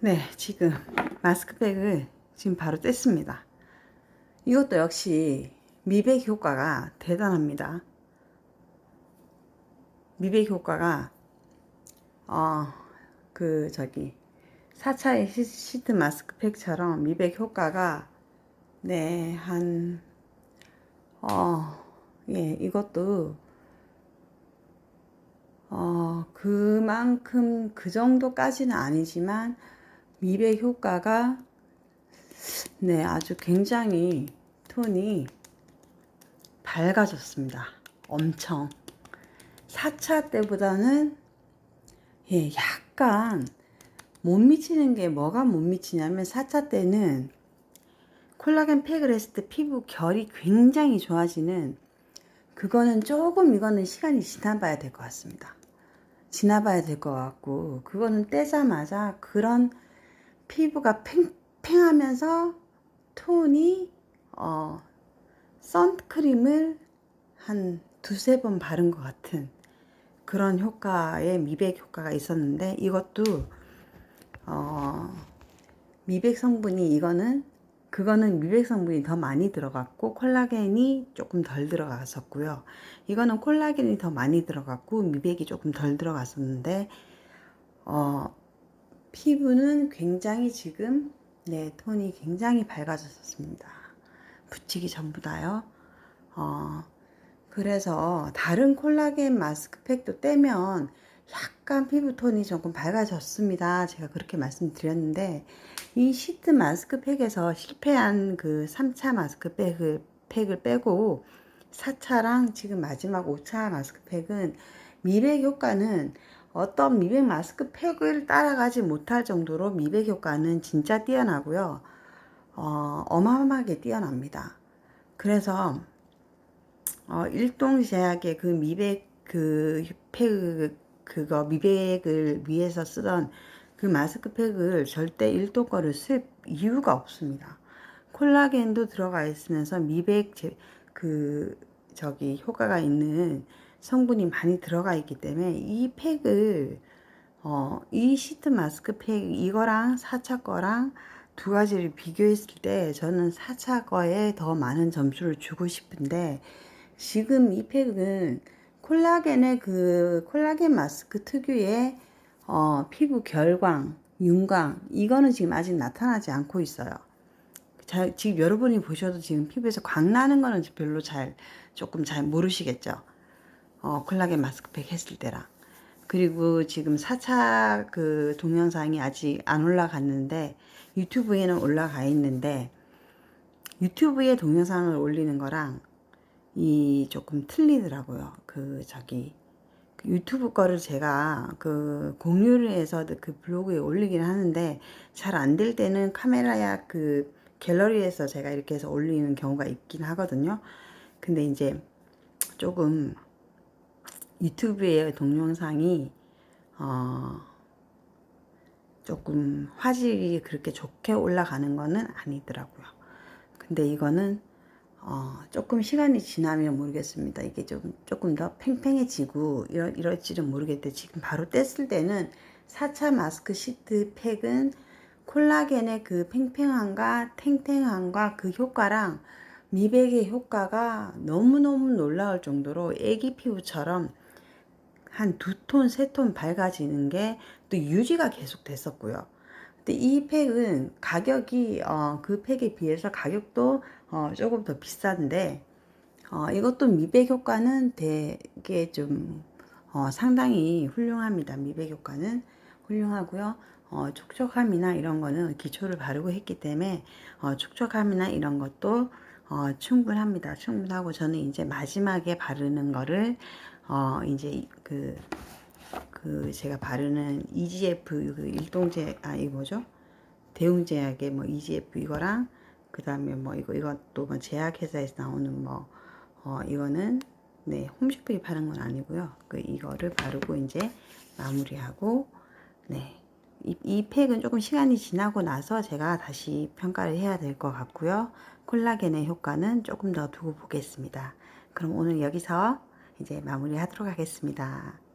네, 지금 마스크팩을 지금 바로 뗐습니다. 이것도 역시 미백 효과가 대단합니다. 미백 효과가 어, 그 저기 4차의 시- 시트 마스크팩처럼 미백 효과가 네, 한 어, 예, 이것도 어, 그만큼 그 정도까지는 아니지만 미백 효과가 네, 아주 굉장히 톤이 밝아졌습니다. 엄청. 4차 때보다는 예, 약간 못 미치는 게 뭐가 못 미치냐면 4차 때는 콜라겐 때 피부 결이 굉장히 좋아지는 그거는 조금 이거는 시간이 지나봐야 될 것 같습니다. 지나봐야 될 것 같고 그거는 떼자마자 그런 피부가 팽팽하면서 톤이 어 선크림을 한 두세 번 바른 것 같은 그런 효과의 미백 효과가 있었는데 이것도 어 미백 성분이 이거는 그거는 미백 성분이 더 많이 들어갔고 콜라겐이 조금 덜 들어갔었고요. 이거는 콜라겐이 더 많이 들어갔고 미백이 조금 덜 들어갔었는데 어 피부는 굉장히 지금 네 톤이 굉장히 밝아졌습니다. 붙이기 전보다요. 어 그래서 다른 콜라겐 마스크팩도 떼면 약간 피부톤이 조금 밝아졌습니다. 제가 그렇게 말씀드렸는데 이 시트 마스크팩에서 실패한 그 3차 마스크팩을 팩을 빼고 4차랑 지금 마지막 5차 마스크팩은 미백 효과는 어떤 미백 마스크 팩을 따라가지 못할 정도로 미백 효과는 진짜 뛰어나고요. 어, 어마어마하게 뛰어납니다. 그래서 어, 일동제약의 그 미백 그 팩, 그거 미백을 위해서 쓰던 그 마스크팩을 절대 일도 거를 쓸 이유가 없습니다. 콜라겐도 들어가 있으면서 미백 제, 그 저기 효과가 있는 성분이 많이 들어가 있기 때문에 이 팩을 어, 이 시트 마스크 팩 이거랑 4차 거랑 두 가지를 비교했을 때 저는 4차 거에 더 많은 점수를 주고 싶은데 지금 이 팩은 콜라겐의 그 콜라겐 마스크 특유의 어, 피부 결광, 윤광 이거는 지금 아직 나타나지 않고 있어요. 자, 지금 여러분이 보셔도 지금 피부에서 광 나는 거는 별로 잘 조금 잘 모르시겠죠. 어, 콜라겐 마스크팩 했을 때랑. 그리고 지금 4차 그 동영상이 아직 안 올라갔는데 유튜브에는 올라가 있는데 유튜브에 동영상을 올리는 거랑 이 조금 틀리더라고요. 그 저기 그 유튜브 거를 제가 그 공유를 해서 그 블로그에 올리긴 하는데 잘 안 될 때는 카메라야 그 갤러리에서 제가 이렇게 해서 올리는 경우가 있긴 하거든요. 근데 이제 조금 유튜브의 동영상이 어 조금 화질이 그렇게 좋게 올라가는 거는 아니더라고요. 근데 이거는 어, 조금 시간이 지나면 모르겠습니다. 이게 좀 조금 더 팽팽해지고 이럴, 이럴지는 모르겠는데 지금 바로 뗐을 때는 4차 마스크 시트 팩은 콜라겐의 그 팽팽함과 탱탱함과 그 효과랑 미백의 효과가 너무너무 놀라울 정도로 애기 피부처럼 한 두 톤, 세 톤 밝아지는 게 또 유지가 계속 됐었고요. 근데 이 팩은 가격이 어, 그 팩에 비해서 가격도 어, 조금 더 비싼데 어, 이것도 미백 효과는 되게 좀 어, 상당히 훌륭합니다. 미백 효과는 훌륭하고요. 어, 촉촉함이나 이런 거는 기초를 바르고 했기 때문에 어, 촉촉함이나 이런 것도 어, 충분합니다. 충분하고 저는 이제 마지막에 바르는 거를 어, 이제 그, 그 제가 바르는 EGF 그 일동제 아 이거 뭐죠? 대웅제약의 뭐 EGF 이거랑 그 다음에 뭐 이거 이것도 뭐 제약회사에서 나오는 뭐 어, 이거는 네 홈쇼핑이 바른 건 아니고요. 그 이거를 바르고 이제 마무리하고 네. 이, 이 팩은 조금 시간이 지나고 나서 제가 다시 평가를 해야 될 것 같고요. 콜라겐의 효과는 조금 더 두고 보겠습니다. 그럼 오늘 여기서 이제 마무리 하도록 하겠습니다.